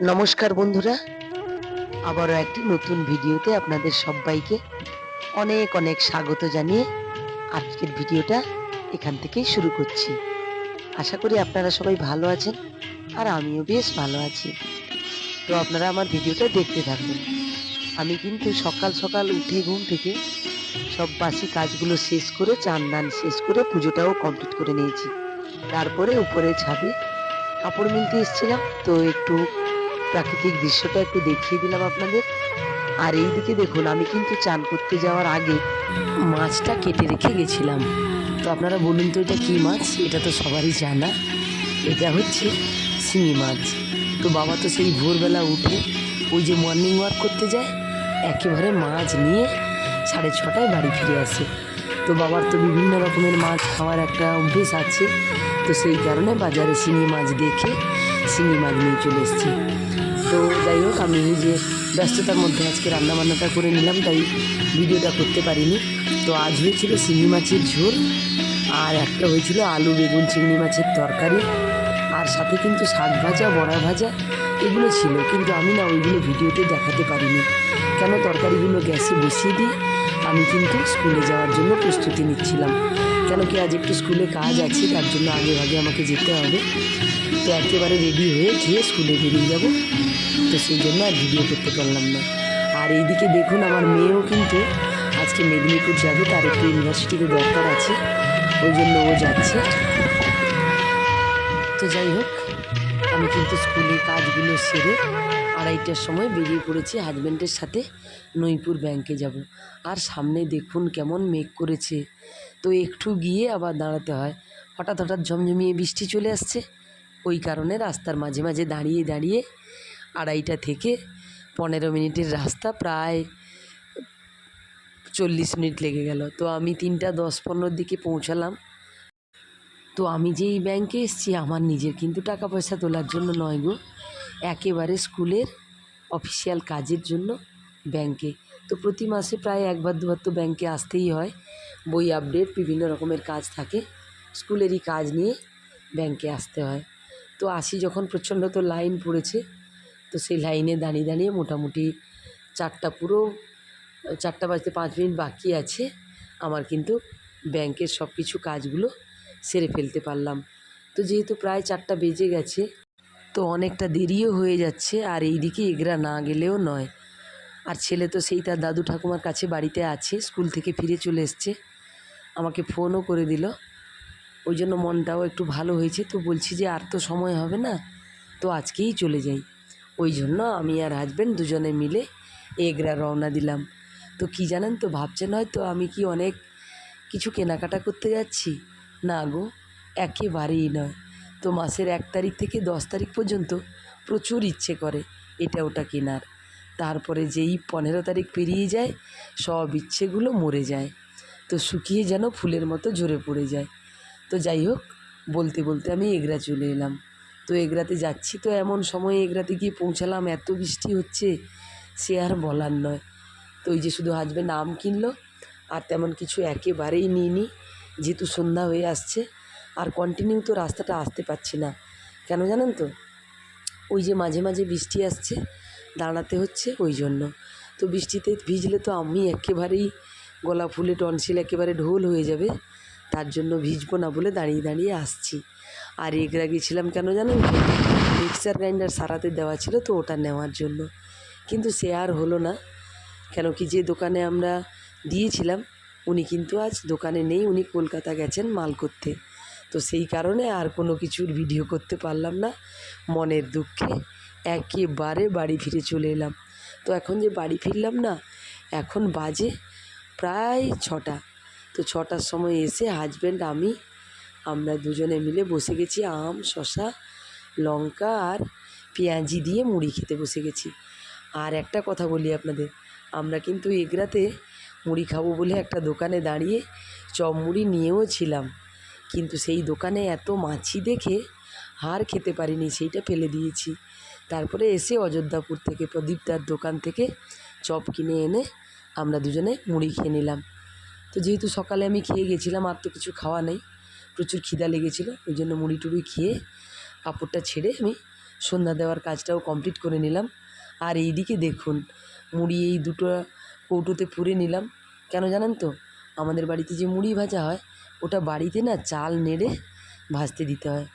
নমস্কার বন্ধুরা। আবারও একটি নতুন ভিডিওতে আপনাদের সবাইকে অনেক অনেক স্বাগত জানিয়ে আজকের ভিডিওটা এখান থেকেই শুরু করছি। আশা করি আপনারা সবাই ভালো আছেন আর আমিও বেশ ভালো আছি। তো আপনারা আমার ভিডিওটা দেখতে থাকুন। আমি কিন্তু সকাল সকাল উঠে ঘুম থেকে সব বাসি কাজগুলো শেষ করে চান দান শেষ করে পুজোটাও কমপ্লিট করে নিয়েছি। তারপরে উপরে ছাদে কাপড় মিলতে এসেছিলাম, তো একটু প্রাকৃতিক দৃশ্যটা একটু দেখিয়ে দিলাম আপনাদের। আর এইদিকে দেখুন, আমি কিন্তু চান করতে যাওয়ার আগে মাছটা কেটে রেখে গেছিলাম। তো আপনারা বলুন তো, এটা কী মাছ? এটা তো সবারই জানা। এটা হচ্ছে শিঙি মাছ। তো বাবা তো সেই ভোরবেলা উঠে ওই যে মর্নিং ওয়াক করতে যায়, একেবারে মাছ নিয়ে সাড়ে ছটায় বাড়ি ফিরে আসে। তো বাবার তো বিভিন্ন রকমের মাছ খাওয়ার একটা অভ্যেস আছে। তো সেই কারণে বাজারে শিঙি মাছ দেখে শিঙি মাছ নিয়ে চলে এসেছি। তো যাই হোক, আমি যে ব্যস্ততার মধ্যে আজকে রান্নাবান্নাটা করে নিলাম, তাই ভিডিওটা করতে পারিনি। তো আজ হয়েছিল শিঙি মাছের ঝোল, আর একটা হয়েছিল আলু বেগুন চিংড়ি মাছের তরকারি, আর সাথে কিন্তু শাক ভাজা, বড়া ভাজা, এগুলো ছিল। কিন্তু আমি না ওইগুলো ভিডিওতে দেখাতে পারিনি। কেন তরকারিগুলো গ্যাসে বসিয়ে দিয়ে আমি কিন্তু স্কুলে যাওয়ার জন্য প্রস্তুতি নিচ্ছিলাম। কেন কি আজ একটু স্কুলে কাজ আছে, তার জন্য আগে ভাগে আমাকে যেতে হবে। তো একেবারে রেডি হয়ে খেয়ে স্কুলে বেরিয়ে যাব। তো সেই জন্য আর ভিডিও করতে পারলাম না। আর এইদিকে দেখুন আমার মেয়েও কিন্তু আজকে মেদিনীপুর যাবে, তার একটু ইউনিভার্সিটিতে দরকার আছে, ওই জন্য ও যাচ্ছে। তো যাই হোক, আমি কিন্তু স্কুলে কাজগুলো সেরে আড়াইটার সময় বেরিয়ে পড়েছি হাজব্যান্ডের সাথে নইপুর ব্যাংকে যাব। আর সামনে দেখুন কেমন মেঘ করেছে। তো একটু গিয়ে আবার দাঁড়াতে হয়। হঠাৎ হঠাৎ ঝমঝমিয়ে বৃষ্টি চলে আসছে। ওই কারণে রাস্তার মাঝে মাঝে দাঁড়িয়ে দাঁড়িয়ে আড়াইটা থেকে পনেরো মিনিটের রাস্তা প্রায় চল্লিশ মিনিট লেগে গেল। তো আমি তিনটা দশ পনেরোর দিকে পৌঁছালাম। তো আমি যেই ব্যাংকে এসেছি, আমার নিজের কিন্তু টাকা পয়সা তোলার জন্য নয় গো। একেবারে স্কুলের অফিসিয়াল কাজের জন্য ব্যাংকে তো প্রতি মাসে প্রায় একবার, দুবার তো ব্যাংকে আসতেই হয়। বই আপডেট বিভিন্ন রকমের কাজ থাকে। স্কুলেরই কাজ নিয়ে ব্যাংকে আসতে হয়। তো আসি যখন, প্রচণ্ড তো লাইন পড়েছে। তো সেই লাইনে দাঁড়িয়ে দাঁড়িয়ে মোটামুটি চারটা পুরো, চারটা বাজতে পাঁচ মিনিট বাকি আছে। আমার কিন্তু ব্যাংকের সব কিছু কাজগুলো সেরে ফেলতে পারলাম। তো যেহেতু প্রায় চারটা বেজে গেছে তো অনেকটা দেরিও হয়ে যাচ্ছে, আর এইদিকে এগরা না গেলেও নয়। আর ছেলে তো সেই তার দাদু ঠাকুমার কাছে বাড়িতে আছে, স্কুল থেকে ফিরে চলে এসছে। আমাকে ফোনও করে দিল। ওই জন্য মনটাও একটু ভালো হয়েছে, তো বলছি যে আর তো সময় হবে না, তো আজকেই চলে যাই। ওই জন্য আমি আর হাজব্যান্ড দুজনে মিলে এগরা রওনা দিলাম। তো কি জানেন তো, ভাবছেন হয়তো আমি কি অনেক কিছু কেনাকাটা করতে যাচ্ছি? না গো, একেবারেই নয়। তো মাসের এক তারিখ থেকে দশ তারিখ পর্যন্ত প্রচুর ইচ্ছে করে এটা ওটা কেনার। তারপরে যেই পনেরো তারিখ পেরিয়ে যায়, সব ইচ্ছেগুলো মরে যায়। তো শুকিয়ে যেন ফুলের মতো ঝরে পড়ে যায়। তো যাই হোক, বলতে বলতে আমি এগরা চলে এলাম। তো এগরাতে যাচ্ছি তো এমন সময় এগরাতে গিয়ে পৌঁছালাম, এত বৃষ্টি হচ্ছে, সে আর বলার নয়। তো ওই যে শুধু হাজব্যান্ড আম কিনলো, আর তেমন কিছু একেবারেই নিইনি, যেহেতু সন্ধ্যা হয়ে আসছে। আর কন্টিনিউ তো রাস্তাটা আসতে পারছি না। কেন জানেন তো? ওই যে মাঝে মাঝে বৃষ্টি আসছে, দাঁড়াতে হচ্ছে ওই জন্য। তো বৃষ্টিতে ভিজলে তো আমি একেবারেই গলা ফুলে টনসিল একেবারে ঢোল হয়ে যাবে, তার জন্য ভিজবো না বলে দাঁড়িয়ে দাঁড়িয়ে আসছি। আর এগরা গেছিলাম কেন জানেন মিক্সার গ্রাইন্ডার সারাতে দেওয়া ছিল তো ওটা নেওয়ার জন্য। কিন্তু সে আর হলো না, কেন কি যে দোকানে আমরা দিয়েছিলাম, উনি কিন্তু আজ দোকানে নেই, উনি কলকাতা গেছেন মাল করতে। তো সেই কারণে আর কোনো কিছুর ভিডিও করতে পারলাম না। মনের দুঃখে একেবারে বাড়ি ফিরে চলে এলাম। তো এখন যে বাড়ি ফিরলাম না, এখন বাজে প্রায় ছটা। তো ছটার সময় এসে হাজব্যান্ড আমি, আমরা দুজনে মিলে বসে গেছি আম শশা লঙ্কা আর পেঁয়াজি দিয়ে মুড়ি খেতে বসে গেছি। আর একটা কথা বলি আপনাদের, আমরা কিন্তু এগরাতে মুড়ি খাব বলে একটা দোকানে দাঁড়িয়ে চপ মুড়ি নিয়েও ছিলাম। কিন্তু সেই দোকানে এত মাছি দেখে হার খেতে পারিনি, সেইটা ফেলে দিয়েছি। তারপরে এসে অযোধ্যাপুর থেকে, প্রদীপদার দোকান থেকে চপ কিনে এনে আমরা দুজনে মুড়ি খেয়ে নিলাম। তো যেহেতু সকালে আমি খেয়ে গেছিলাম, আর তো কিছু খাওয়া নেই, প্রচুর খিদা লেগেছিলো, ওই জন্য মুড়ি টুড়ি খেয়ে কাপড়টা ছেড়ে আমি সন্ধ্যা দেওয়ার কাজটাও কমপ্লিট করে নিলাম। আর এইদিকে দেখুন, মুড়ি এই দুটো কৌটোতে পুরে নিলাম। কেন জানেন তো? আমাদের বাড়িতে যে মুড়ি ভাজা হয় ওটা বাড়িতে না চাল নেড়ে ভাজতে দিতে হয়।